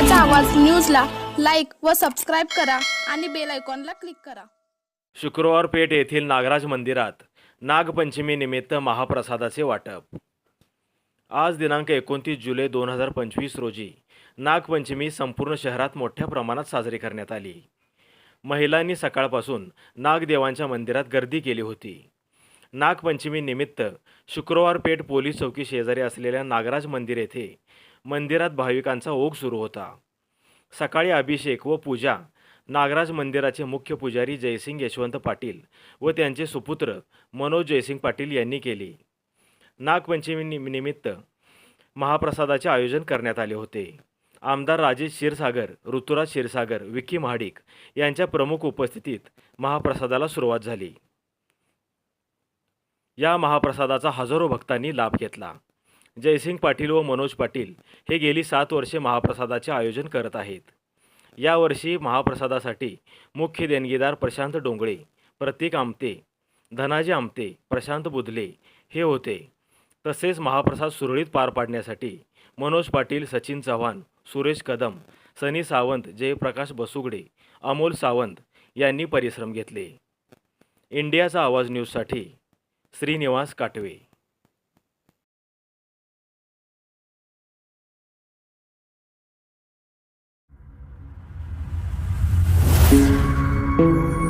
इंडियाचा आवाज न्यूजला लाईक व सबस्क्राईब करा आणि बेल आयकॉनला क्लिक करा. शुक्रवार पेठ येथील नागराज मंदिरात नागपंचमीनिमित्त महाप्रसादाचे वाटप. आज दिनांक एकोणतीस जुलै दोन हजार पंचवीस रोजी नागपंचमी संपूर्ण शहरात मोठ्या प्रमाणात साजरी करण्यात आली. महिलांनी सकाळपासून नागदेवांच्या मंदिरात गर्दी केली होती. नागपंचमीनिमित्त शुक्रवार पेठ पोलीस चौकी शेजारी असलेल्या नागराज मंदिर येथे मंदिरात भाविकांचा ओघ सुरू होता. सकाळी अभिषेक व पूजा. नागराज मंदिराचे मुख्य पुजारी जयसिंग यशवंत पाटील व त्यांचे सुपुत्र मनोज जयसिंग पाटील यांनी केली. नागपंचमी निमित्त महाप्रसादाचे आयोजन करण्यात आले होते. आमदार राजेश क्षीरसागर ऋतुराज क्षीरसागर विकी महाडिक यांच्या प्रमुख उपस्थितीत महाप्रसादाला सुरुवात झाली. या महाप्रसादाचा हजारो भक्तांनी लाभ घेतला. जयसिंग पाटील व मनोज पाटील हे गेली सात वर्षे महाप्रसादाचे आयोजन करत आहेत. यावर्षी महाप्रसादासाठी मुख्य देणगीदार प्रशांत डोंगळे प्रतीक आमते धनाजी आमते प्रशांत बुधले हे होते. तसेच महाप्रसाद सुरळीत पार पाडण्यासाठी मनोज पाटील सचिन चव्हाण सुरेश कदम सनी सावंत जयप्रकाश बसुगडे अमोल सावंत यांनी परिश्रम घेतले. इंडियाचा आवाज न्यूजसाठी श्रीनिवास काटवे. thank you